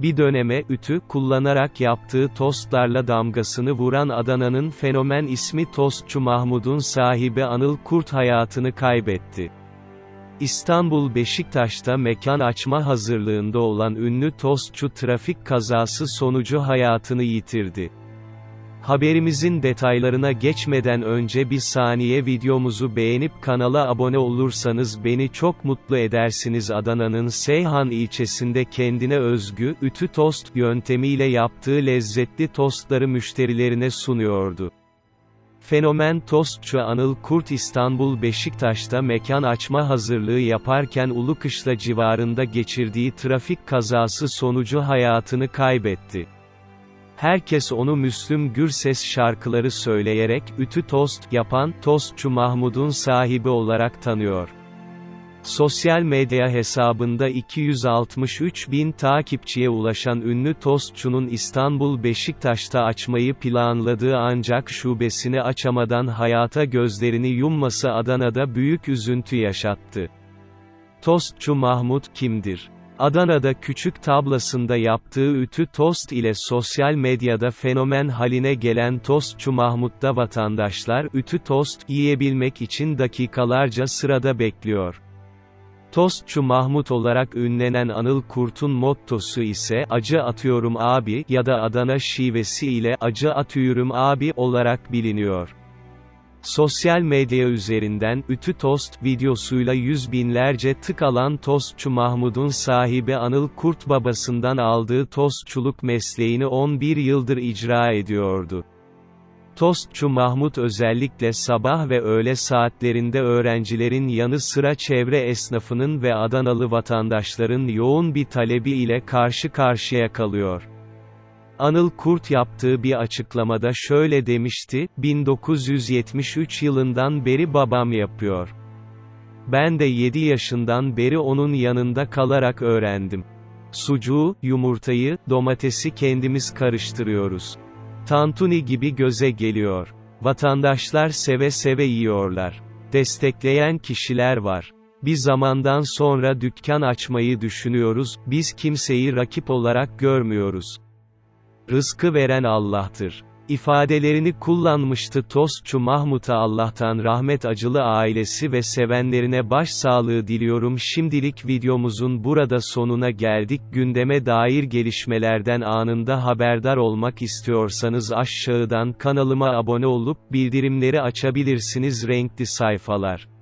Bir döneme, ütü, kullanarak yaptığı tostlarla damgasını vuran Adana'nın fenomen ismi Tostçu Mahmud'un sahibi Anıl Kurt hayatını kaybetti. İstanbul Beşiktaş'ta mekan açma hazırlığında olan ünlü tostçu trafik kazası sonucu hayatını yitirdi. Haberimizin detaylarına geçmeden önce bir saniye videomuzu beğenip kanala abone olursanız beni çok mutlu edersiniz Adana'nın Seyhan ilçesinde kendine özgü, ütü tost yöntemiyle yaptığı lezzetli tostları müşterilerine sunuyordu. Fenomen tostçu Anıl Kurt İstanbul Beşiktaş'ta mekan açma hazırlığı yaparken Ulukışla civarında geçirdiği trafik kazası sonucu hayatını kaybetti. Herkes onu Müslüm Gürses şarkıları söyleyerek, ütü tost, yapan, tostçu Mahmud'un sahibi olarak tanıyor. Sosyal medya hesabında 263 bin takipçiye ulaşan ünlü tostçunun İstanbul Beşiktaş'ta açmayı planladığı ancak şubesini açamadan hayata gözlerini yumması Adana'da büyük üzüntü yaşattı. Tostçu Mahmut kimdir? Adana'da küçük tablasında yaptığı ütü tost ile sosyal medyada fenomen haline gelen tostçu Mahmut'ta vatandaşlar ütü tost yiyebilmek için dakikalarca sırada bekliyor. Tostçu Mahmut olarak ünlenen Anıl Kurt'un mottosu ise acı atıyorum abi ya da Adana şivesi ile acı atıyorum abi olarak biliniyor. Sosyal medya üzerinden ütü tost videosuyla yüz binlerce tık alan tostçu Mahmud'un sahibi Anıl Kurt babasından aldığı tostçuluk mesleğini 11 yıldır icra ediyordu. Tostçu Mahmut özellikle sabah ve öğle saatlerinde öğrencilerin yanı sıra çevre esnafının ve Adanalı vatandaşların yoğun bir talebi ile karşı karşıya kalıyor. Anıl Kurt yaptığı bir açıklamada şöyle demişti, 1973 yılından beri babam yapıyor. Ben de 7 yaşından beri onun yanında kalarak öğrendim. Sucuğu, yumurtayı, domatesi kendimiz karıştırıyoruz. Tantuni gibi göze geliyor. Vatandaşlar seve seve yiyorlar. Destekleyen kişiler var. Bir zamandan sonra dükkan açmayı düşünüyoruz, biz kimseyi rakip olarak görmüyoruz. Rızkı veren Allah'tır. ifadelerini kullanmıştı tostçu Mahmut'a Allah'tan rahmet acılı ailesi ve sevenlerine başsağlığı diliyorum. Şimdilik videomuzun burada sonuna geldik. Gündeme dair gelişmelerden anında haberdar olmak istiyorsanız aşağıdan kanalıma abone olup bildirimleri açabilirsiniz. Renkli sayfalar